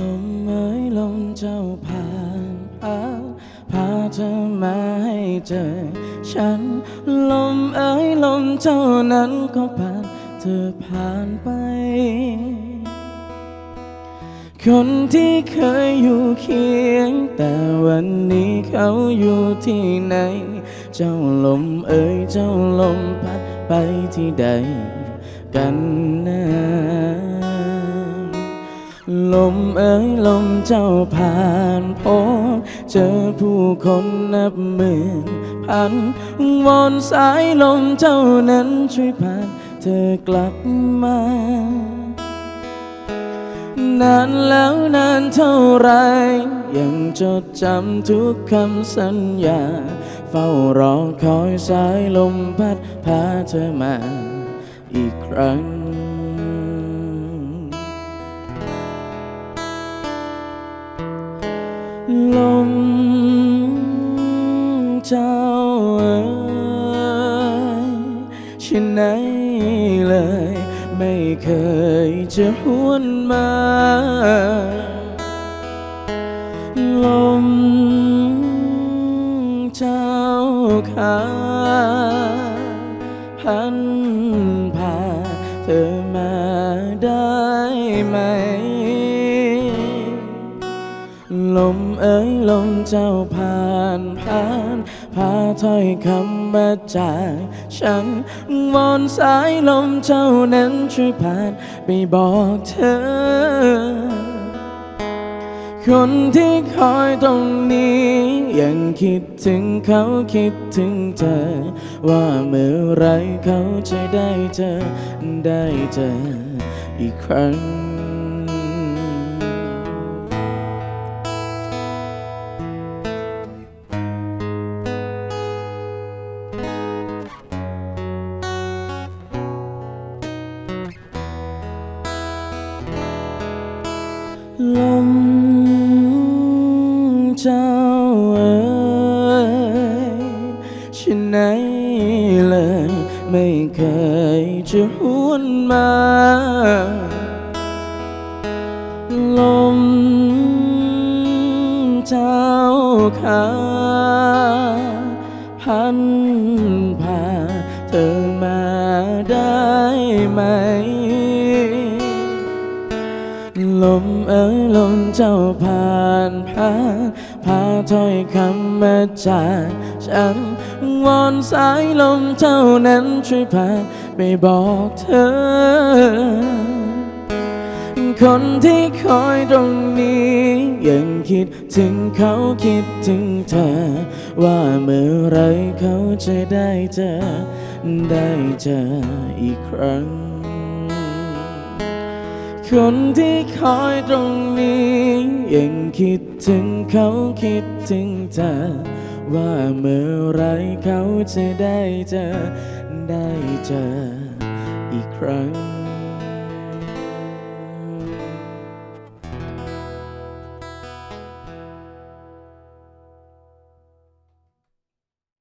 ลมเอ้ยลมเจ้าผ่านพาพาเธอมาให้เจอ ฉัน ลมเอ้ยลมเจ้านั้นก็ผ่านเธอผ่านไป คนที่เคยอยู่เคียง แต่วันนี้เขาอยู่ที่ไหน เจ้าลมเอ่ยเจ้าลมพัดไปที่ใดกันนะ ลมเอ่ยลมเจ้าผ่านพบเจอผู้คนนับหมื่นพันวอนสายลมเจ้านั้นช่วยผ่านเธอกลับมานานแล้วนานเท่าไร ยังจดจำทุกคำสัญญา เฝ้ารอคอยสายลมพัดพาเธอมาอีกครั้ง ลมเจ้าเอ๋ยฉันไหนเลย ไม่เคยจะหวนมา ลมเจ้าขาพันพาเธอมาได้ไหม ลมเอ้ยลมเจ้าผ่านผ่านพาถ้อยคำมาจากฉันวอนสายลมเจ้านั้นช่วยผ่านไปบอกเธอ คนที่คอยตรงนี้ ยังคิดถึงเขาคิดถึงเธอ ว่าเมื่อไรเขาจะได้เจอได้เจออีกครั้ง ลมเจ้าเอ๋ยฉันไหนเลย ไม่เคยจะหวนมา ลมเจ้าขาพันพาเธอมาได้ไหม ลมเอ๋ยลมเจ้าผ่านผ่านพาถ้อยคำมาจากฉันวอนสายลมเจ้านั้นช่วยผ่านไปบอกเธอ คนที่คอยตรงนี้ ยังคิดถึงเขาคิดถึงเธอ ว่าเมื่อไรเขาจะได้เจอ ได้เจออีกครั้ง คนที่คอยตรงนี้ ยังคิดถึงเขาคิดถึงเธอ ว่าเมื่อไรเขาจะได้เจอ ได้เจออีกครั้ง